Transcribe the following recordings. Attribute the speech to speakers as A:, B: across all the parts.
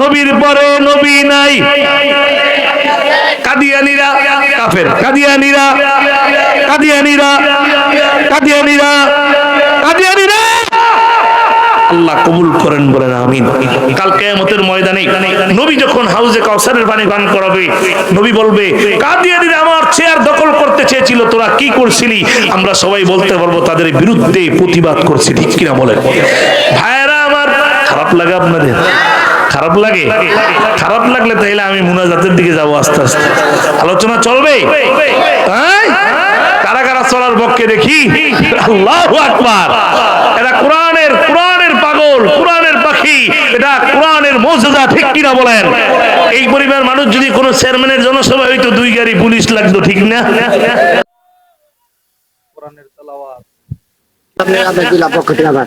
A: নবীর পরে নবী নাই। কাদিয়ানিরা কাফের। কাদিয়ানিরা কাদিয়ানিরা কাদিয়ানিরা কাদিয়ানিরা। আল্লাহ কবুল করেন বলেন কাল ময়দানে নবী যখন হাউজে কাউসারের পানি পান করাবে, নবী বলবে, কাদিয়ানিরা আমার চেয়ার দখল করতে চেয়েছিল, তোরা কি করছিলি? আমরা সবাই বলতে পারব, তাদের বিরুদ্ধে প্রতিবাদ করছি, ঠিক কিনা বলেন? খারাপ লাগে আপনাদের? খারাপ লাগে? খারাপ লাগলে তাইলে আমি মুনাজাতের দিকে যাব আস্তে আস্তে। আলোচনা চলবে? কারা কারা চলার পক্ষে দেখি? আল্লাহ আকবার। এটা কোরআনের কোরআনের পাগল কোরআনের পাখি। এটা কোরআনের মর্যাদা ঠিক কিনা বলেন? এই পরিবার মানুষ যদি কোনো চেয়ারম্যানের জনসভা হইতো দুই গাড়ি পুলিশ লাগতো ঠিক না?
B: আপনি আদায়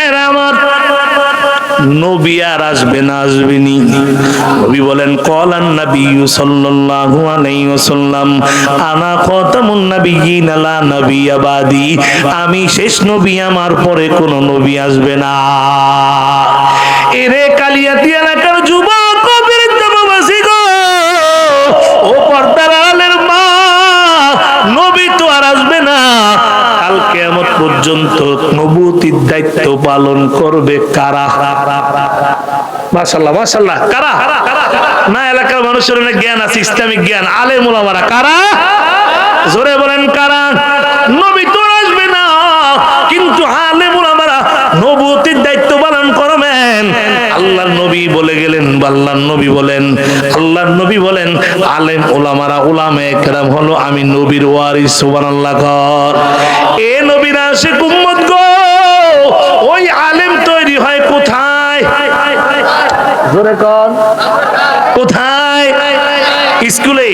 A: নবী আর আসবে না আসবেনি নবী বলেন কলান নবী সাল্লাল্লাহু আলাইহি ওয়াসাল্লাম, আনা খাতামুন নাবিয়িন লা নবিয়্যা বাদি, আমি শেষ নবী, আমার পরে কোন নবী আসবে না। এরে কালিয়াতি এলাকার যুবক, ও বৃদ্ধবাসী গো, ও পর্দার মা, নবী তো আর আসবে না। কাল কিয়ামত পর্যন্ত নবুতির দায়িত্ব পালন করবে কারা? মাশাল্লাহ মাশাল্লাহ কারা? না, এলাকার মানুষের অনেক জ্ঞান আছে, ইসলামিক জ্ঞান, আলেম ওলামারা কারা? জোরে বলেন, কারা? নবী তো আসবে না, কিন্তু আলেম ওলামারা নবুতির দায়িত্ব পালন করবেন। আল্লাহর নবী বলে গেলেন বা আল্লাহর নবী বলেন, আল্লাহর নবী বলেন, আলেম ওলামারা ওলামে কেরাম হলো আমি নবীর ওয়ারিস, সুবহানাল্লাহ কর এ নবীর আশিক উম্মত গো ওই আলেম তৈরি হয় কোথায় জোরে কর। কোথায়? স্কুলে?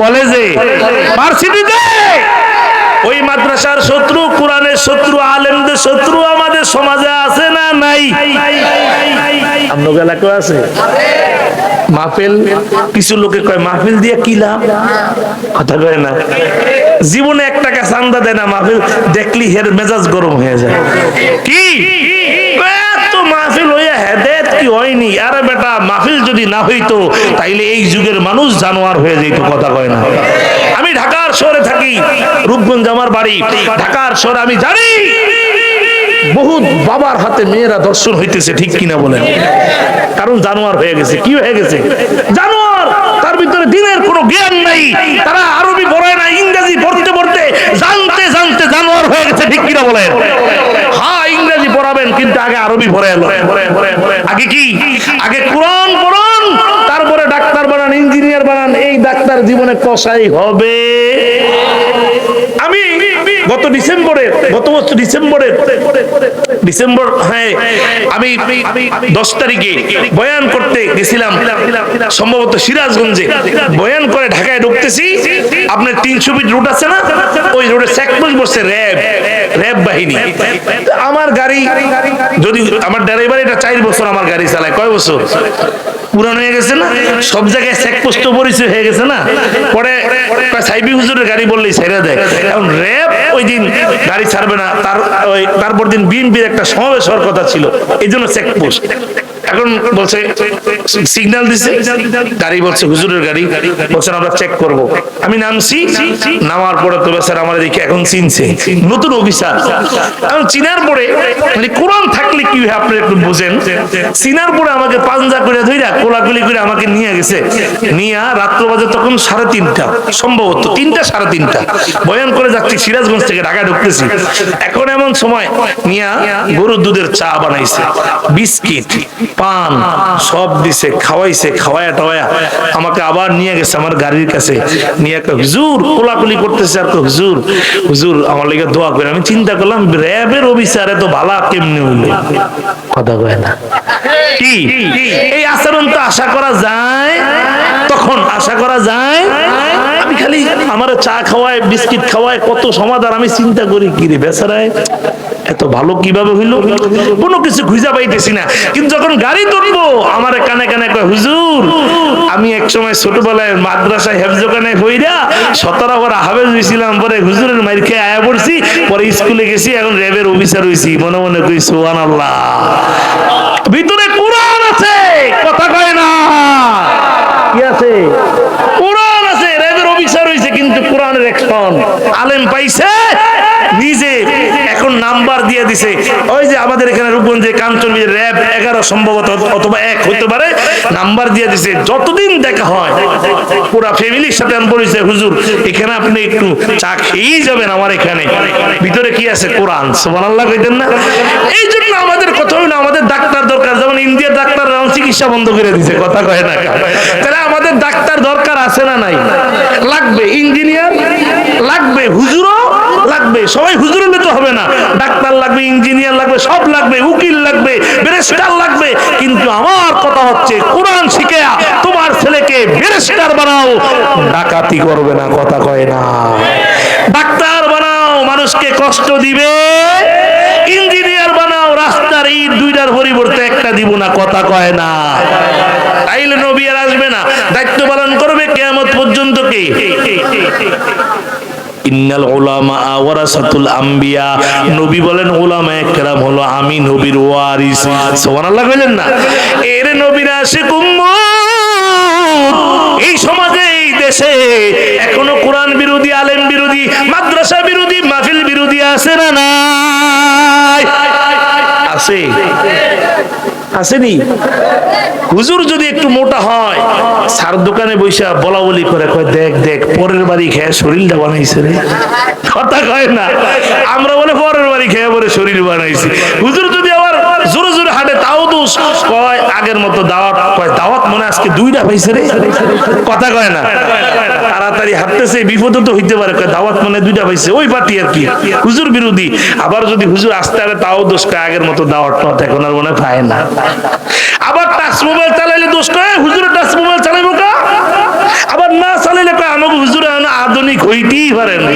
A: কলেজে? ভার্সিটিতে? ওই মাদ্রাসার শত্রু, কোরআনের শত্রু, আলেমদের শত্রু আমাদের সমাজে আছে না নাই? আপনার এলাকায় আছে। মাহফিল? কিছু লোকে কয়, মাহফিল দিয়ে কি লাভ? কথা কয় না। জীবনে এক টাকা চান্দা দেয় না মাহফিল, দেখলি হের মেজাজ গরম হয়ে যায়। কি? হেদায়েত হয়নি। আরে বেটা, মাহফিল যদি না হইতো, তাইলে এই যুগের মানুষ জানোয়ার হয়ে যেত, কথা কয় না। আমি ঢাকার শহরে থাকি, রূপগঞ্জ আমার বাড়ি। ঢাকার শহরে আমি জানি, বহুত বাবার হাতে মেয়েরা দর্শন হইতেছে, ঠিক কিনা বলেন? কারণ জানোয়ার হয়ে গেছে। কি হয়ে গেছে? জানোয়ার, তার ভিতরে দিনের কোনো জ্ঞান নাই। তারা আরবি পড়ে না, ইংরেজি পড়তে পড়তে জানতে জানতে জানোয়ার হয়ে গেছে, ঠিক কিনা পড়াবেন কিন্তু আগে আরবি পড়ে এলো। আগে কি? আগে কোরআন পড়ান তারপরে ডাক্তার বানান ইঞ্জিনিয়ার বানান এই ডাক্তার জীবনে কষাই হবে। আমি গত ডিসেম্বরে গত বছর ডিসেম্বরে ডিসেম্বর হ্যাঁ আমি দশ তারিখে বয়ান করতে গেছিলাম সম্ভবত সিরাজগঞ্জে। বয়ান করে ঢাকায় ঢুকতেছি। আপনার তিনশো ফিট রুট আছে না? ওই রোডে চেকপোস্ট বসছে র্যাব। র্যাব বাহিনী। আমার গাড়ি যদি আমার ড্রাইভার এটা চার বছর আমার গাড়ি চালায় কয় বছর? পুরান হয়ে গেছে না? সব জায়গায় চেকপোস্ট পরিচয় হয়ে গেছে না? পরে সাইবি হুজুরের গাড়ি বললেই ছেড়ে দেয়। এখন র্যাব ওই দিন গাড়ি ছাড়বে না, তার ওই তারপর দিন বিএনপির একটা সমাবেশ হওয়ার কথা ছিল, এই জন্য চেকপোস্ট এখন বলছে সিগন্যাল দিছে, গাড়ি বলছে, হুজুরের গাড়ি বলছেন আমরা চেক করব। আমি নামছি, নামার পরে তো স্যার আমার দেখে এখন চিনছে, নতুন অফিসার। এখন চিনার পরে মানে কোরআন থাকলে কি হয় আপনি একটু বুঝেন। চিনার পরে আমাকে পাঞ্জা করে ধইরা, কোলাকুলি করে আমাকে নিয়ে গেছে। নিয়ে রাত্র বাজে তখন সাড়ে তিনটা, সম্ভবত তিনটা, সাড়ে তিনটা। বয়ান করে যাচ্ছি সিরাজগঞ্জ থেকে ঢাকা ঢুকতেছি। এখন এমন সময় নিয়া গরুর দুধের চা বানাইছে। বিস্কিট পান সব দিছে খাওয়াইছে খাওয়ায়া টাওয়ায়া। আমাকে আবার নিয়ে গেছে আমার গাড়ির কাছে। নিয়ে হুজুর কোলাকুলি করতেছে। আর হুজুর হুজুর আমার লেগে দোয়া করে আমি চিন্তা করলাম র্যাবের অফিসার এত ভালা কেমনে হইল? কথা কয় না। কি? এই আচরণ তো আশা করা যায়। তখন আশা করা যায় খালি আমার চা খাওয়ায়, বিস্কিট খাওয়ায়, কত সমাধান আমি চিন্তা করি, কি রে বেচারায়? এত ভালো কীভাবে হইল? কোনো কিছু খুঁজা পাইতেছি না। কিন্তু যখন গাড়ি তুলবো আমার কানে কানে কয়, হুজুর, আমি এক সময় ছোটবেলায় মাদ্রাসায় হেফজোখানে হইরা সতেরো বার হাফেজ হয়েছিলাম পরে হুজুরের মাইর খেয়ে আয়া পড়ছি, পরে স্কুলে গেছি, এখন র্যাবের অফিসার হয়েছি মনে মনে কই সোহান আল্লাহ ভিতরে কোরআন আছে কথা কয় না কি আছে কোরআন আছে র্যাবের অফিসার হয়েছে কিন্তু একশন আলেম পাইছে, নিজে এখন নাম্বার দিয়ে দিছে। ওই যে আমাদের এখানে রূপগঞ্জে কাঞ্চন র্যাব এগারো সম্ভবত অথবা এক হতে পারে, নাম্বার দিয়ে দিছে। যতদিন দেখা হয়, পুরা ফ্যামিলির সাথে আমি বলেছে, হুজুর, এখানে আপনি একটু চা খেয়েই যাবেন আমার এখানে। ভিতরে কি আছে? কোরআন। সুবহানাল্লাহ কইতেন না? এই জন্য আমাদের কথা হইল, আমাদের ডাক্তার দরকার। যেমন ইন্ডিয়ার ডাক্তার চিকিৎসা বন্ধ করে দিছে, কথা কয় না তাহলে আমাদের ডাক্তার দরকার আছে না নাই? লাগবে। ইঞ্জিনিয়ার লাগবে হুজুরও লাগবে, সবাই হুজুর হলে তো হবে না। ডাক্তার লাগবে, ইঞ্জিনিয়ার লাগবে, সব লাগবে, উকিল লাগবে, ব্যারিস্টার লাগবে। কিন্তু আমার কথা হচ্ছে, কোরআন শিখে তোমার ছেলেকে ব্যারিস্টার বানাও। ডাকাতি করবে না, কথা কয় না। ডাক্তার বানাও, মানুষকে কষ্ট দিবে। ইঞ্জিনিয়ার বানাও, রাস্তার এই দুইটার পরিবর্তে একটা দিব না, কথা কয় না। তাইলে নবী আর আসবে না। দায়িত্ব পালন করবে, কেয়ামত পর্যন্ত কে ইন্নাল উলামা ওয়ারাসাতুল আম্বিয়া। নবী বলেন, উলামা একরাম হলো আমি নবীর ওয়ারিস। সুবহানাল্লাহ কইলেন না? এর নবীর আশিক উম্মত। এই সমাজে, এই দেশে এখনও কোরআন বিরোধী, আলেম বিরোধী, মাদ্রাসা বিরোধী, মাহফিল বিরোধী আছে না নাই? আছে। আসেনি? হুজুর যদি একটু মোটা হয় সার দোকানে বৈশা বলা বলি করে কয়, দেখ দেখ, পরের বাড়ি খেয়ে শরীরটা বানাইছে রে। কথা কয় না, আমরা বলে পরের বাড়ি খেয়ে পরে শরীর বানাইছি। হুজুর যদি আবার জোরে জোরে হাঁটে, তাও দোষ। কয়, আগের মতো দাওয়াত, কয়, দাওয়াত মনে আজকে দুইটা পাইছে রে। কথা কয় না, তাড়াতাড়ি হাঁটতেছে, বিপদ তো হইতে পারে। কয়, দাওয়াত মানে দুইটা পাইছে ওই পার্টি আর কি। হুজুর বিরোধী, আবার যদি হুজুর আসতে আরে তাও দোষ। আগের মতো দাওয়াত এখন আর মনে পায় না। আবার টাচ মোবাইল চালাইলে দোষ কয়? হুজুরে টাচ মোবাইল চালাইবো কা? আবার না চালাইলে কয় আমাকে হুজুর আধুনিক হইতেই পারে না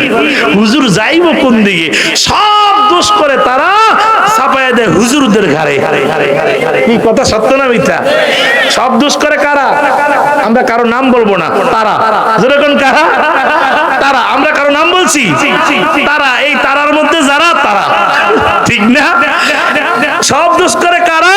A: হুজুর যাইবো কোন দিকে? সব দোষ করে তারা চাপায় দেয় হুজুরদের ঘাড়ে। কি কথা সত্য না মিথ্যা? সব দোষ করে কারা? আমরা কারও নাম বলব না, তারা। যেরকম কারা? তারা। আমরা কারও নাম বলছি? তারা। এই তারার মধ্যে যারা, তারা। ঠিক না? সব দোষ করে কারা?